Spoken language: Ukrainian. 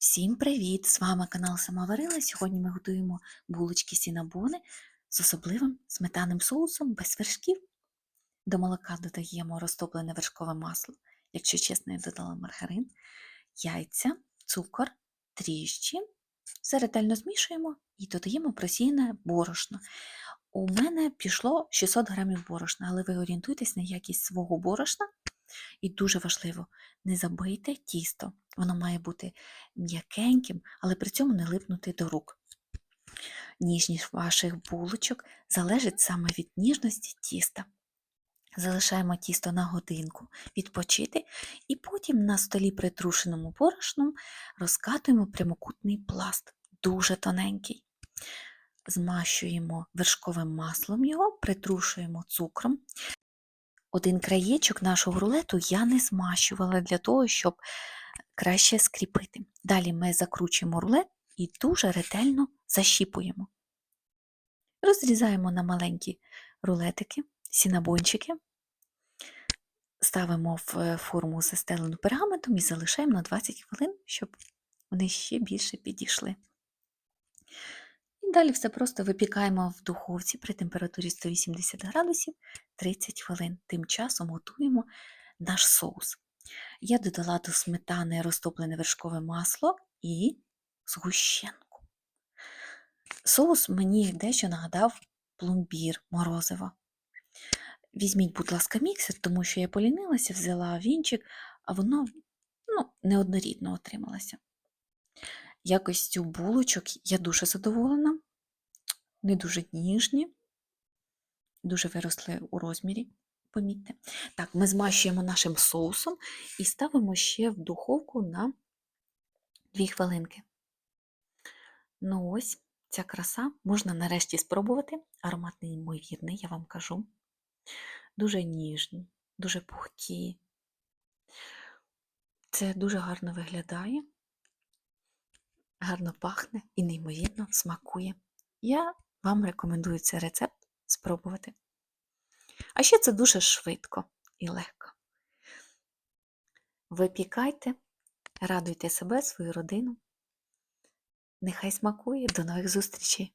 Всім привіт! З вами канал Самоварила. Сьогодні ми готуємо булочки сінабони з особливим сметанним соусом без вершків. До молока додаємо розтоплене вершкове масло. Якщо чесно, я додала маргарин, яйця, цукор, дріжджі. Все ретельно змішуємо і додаємо просіяне борошно. У мене пішло 600 грамів борошна, але ви орієнтуйтесь на якість свого борошна. І дуже важливо, не забийте тісто. Воно має бути м'якеньким, але при цьому не липнути до рук. Ніжність ваших булочок залежить саме від ніжності тіста. Залишаємо тісто на годинку відпочити, і потім на столі притрушеному борошном розкатуємо прямокутний пласт, дуже тоненький. Змащуємо вершковим маслом його, притрушуємо цукром. Один краєчок нашого рулету я не змащувала для того, щоб краще скріпити. Далі ми закручуємо рулет і дуже ретельно защіпуємо. Розрізаємо на маленькі рулетики, сінабончики, ставимо в е, форму застелену пергаментом і залишаємо на 20 хвилин, щоб вони ще більше підійшли. І далі все просто випікаємо в духовці при температурі 180 градусів 30 хвилин. Тим часом готуємо наш соус. Я додала до сметани розтоплене вершкове масло і згущенку. Соус мені дещо нагадав пломбір морозива. Візьміть, будь ласка, міксер, тому що я полінилася, взяла вінчик, а воно ну, неоднорідно отрималося. Якостю булочок я дуже задоволена, не дуже ніжні, дуже виросли у розмірі, помітьте. Так, ми змащуємо нашим соусом і ставимо ще в духовку на 2 хвилинки. Ну ось, ця краса можна нарешті спробувати. Аромат неймовірний, я вам кажу. Дуже ніжні, дуже пухкі. Це дуже гарно виглядає гарно пахне і неймовірно смакує. Я вам рекомендую цей рецепт спробувати. А ще це дуже швидко і легко. Випікайте, радуйте себе, свою родину. Нехай смакує. До нових зустрічей!